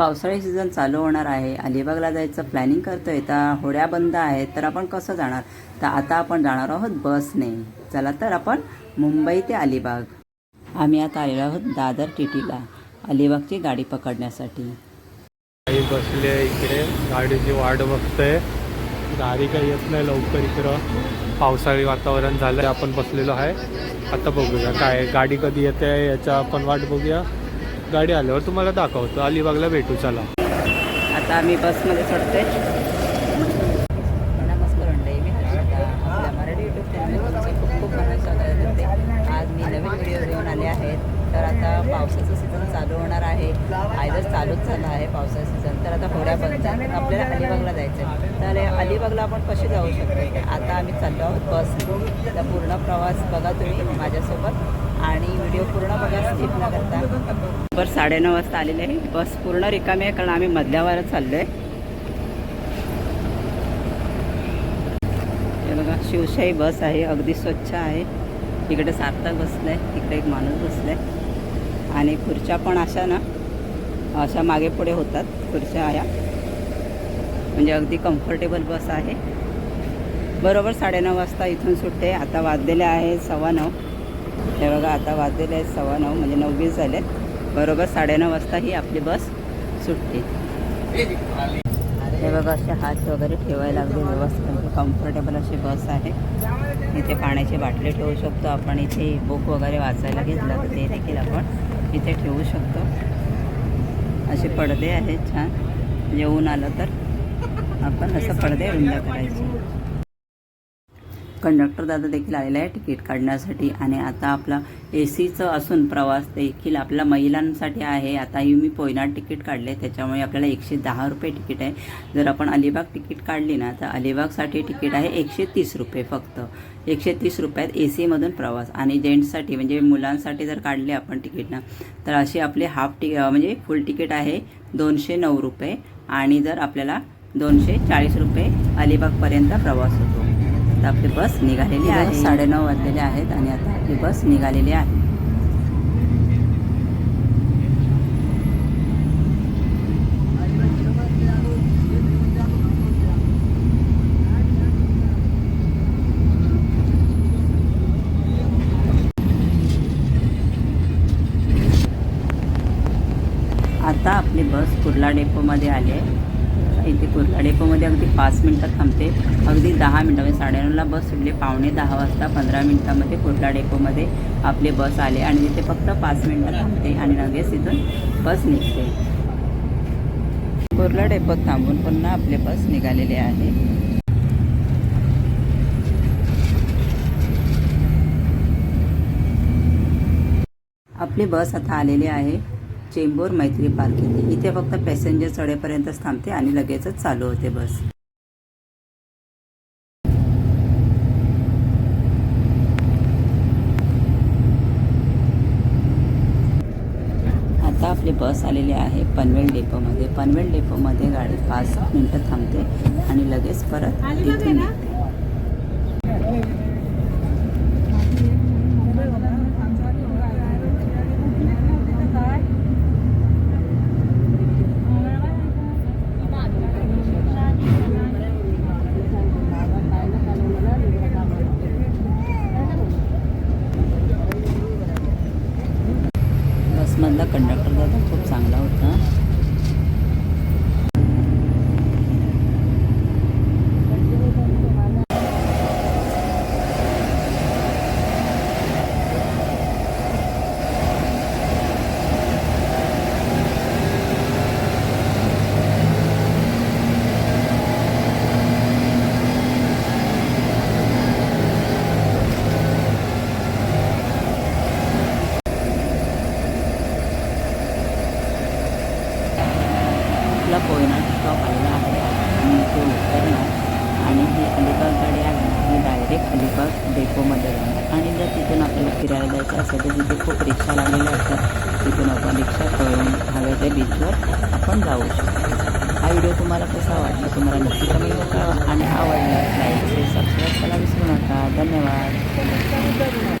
पावसाळी सीझन चालू होणार आहे. अलिबागला जायचं प्लॅनिंग करतोय. तर होड्या बंद आहेत तर आपण कसं जाणार? तर आता आपण जाणार आहोत बसने चला तर आपण मुंबई ते अलिबाग. आम्ही आता आलेलो आहोत दादर टी टीला अलिबागची गाडी पकडण्यासाठी. काही बसले इकडे. गाडीची वाट बघतोय. गाडी काही येत नाही लवकर इकडं. पावसाळी वातावरण झालं आपण बसलेलो आहे. आता बघूया काय गाडी कधी येते याचा आपण वाट बघूया. गाडी आल्यावर तुम्हाला दाखवतो. अलिबागला भेटू चला. आता आम्ही बसमध्ये चढतोय. नमस्कार मंडळी मी हर्षिता आपल्या मराठी यूट्यूब खूप खूप मनात स्वागत करते. आज मी नवीन व्हिडिओ घेऊन आले आहेत. तर आता पावसाचं सीझन चालू होणार आहे. आयदर चालूच झालं आहे पावसाचं सीझन तर आता होड्या बंद आपल्याला अलिबागला जायचं आहे तर अलिबागला आपण कसे जाऊ शकतो? आता आम्ही चाललो आहोत बस तर पूर्ण प्रवास बघा तुम्ही माझ्यासोबत. आणि व्हिडिओ पूर्ण बघा स्किप न करता. बरोबर साडेनऊ वाजता आलेले आहे. बस पूर्ण रिकामी आहे कारण आम्ही मधल्यावरच चाललो आहे हे बघा शिवशाही बस आहे अगदी स्वच्छ आहे. इकडे सार्थक बसलाय तिकडे एक माणूस बसलाय. आणि खुर्च्या पण अशा ना अशा मागे पुढे होतात खुर्च्या आया. म्हणजे अगदी कम्फर्टेबल बस आहे. बरोबर साडेनऊ वाजता इथून सुटते. आता वाजलेले आहे सव्वा नऊ. हे बघा आता वाजलेले आहेत सव्वा नऊ म्हणजे नऊ वीस झाले. बरोबर साडेनऊ वाजता ही आपली बस सुटते. हे बघा असे हात वगैरे ठेवायला अगदी व्यवस्थित कम्फर्टेबल अशी बस आहे. इथे पाण्याची बाटली ठेवू शकतो आपण. इथे बुक वगैरे वाचायला घेतला तर ते देखील आपण इथे ठेवू शकतो. असे पडदे आहेत छान. येऊन आलं तर आपण असं पडदे रुंद करायचे. कंडक्टर दादा देखील आलेला आहे तिकीट काढण्यासाठी. आणि आता आपला ए सीचं असून प्रवास देखील आपल्या महिलांसाठी आहे. आता मी पोयनाड तिकीट काढले. त्याच्यामुळे आपल्याला एकशे दहा रुपये तिकीट आहे. जर आपण अलिबाग तिकीट काढली ना तर अलिबागसाठी तिकीट आहे एकशे तीस रुपये फक्त. एकशे तीस रुपयात ए सीमधून प्रवास. आणि जेंट्ससाठी म्हणजे मुलांसाठी जर काढले आपण तिकीट ना तर अशी आपली हाफ टिक म्हणजे फुल तिकीट आहे दोनशे नऊ रुपये. आणि जर आपल्याला दोनशे चाळीस रुपये अलिबागपर्यंत प्रवास होतो. आता आपली बस निघालेली आहे. साडेनऊ वाजलेले आहेत आणि आता आपली बस निघालेली आहे. आता आपली बस कुर्ला डेपोमध्ये आली आहे. इथे कुर्ला डेपोमध्ये अगदी पाच मिनटात थांबते. अगदी दहा मिनटं म्हणजे साडेनऊला बस सुटली. पावणे दहा वाजता पंधरा मिनटामध्ये कुर्ला डेपोमध्ये आपली बस आले. आणि तिथे फक्त पाच मिनटं थांबते आणि लगेच तिथून बस निघते. कुर्ला डेपोत थांबून पुन्हा आपली बस निघालेली आहे. आपली बस आता आलेली आहे. चेंबूर मैत्री पार्क इथे इथे फक्त पॅसेंजर चढेपर्यंतच थांबते आणि लगेचच चालू होते बस. आता आपली बस आलेली आहे पनवेल डेपोमध्ये. पनवेल डेपोमध्ये गाडी पाच मिनटं थांबते आणि लगेच परत इथून निघते. कंडक्टर दादा खूप चांगला होता आपला तो स्टॉप आहे आणि उतरणार आणि ही अलिबाग गाडी आहे मी ही डायरेक्ट अलिबाग डेपोमध्ये जाणार आणि जर तिथून आपल्याला फिरायला जायचं असेल तर तिथे खूप रिक्षा लागलेल्या असतात तिथून आपण रिक्षा करून हव्याच्या त्या बीचवर आपण जाऊ शकतो हा व्हिडिओ तुम्हाला कसा वाटला तुम्हाला नक्की कमी करा आणि आवडला लाईक सबस्क्राईब करायला विसरू नका धन्यवाद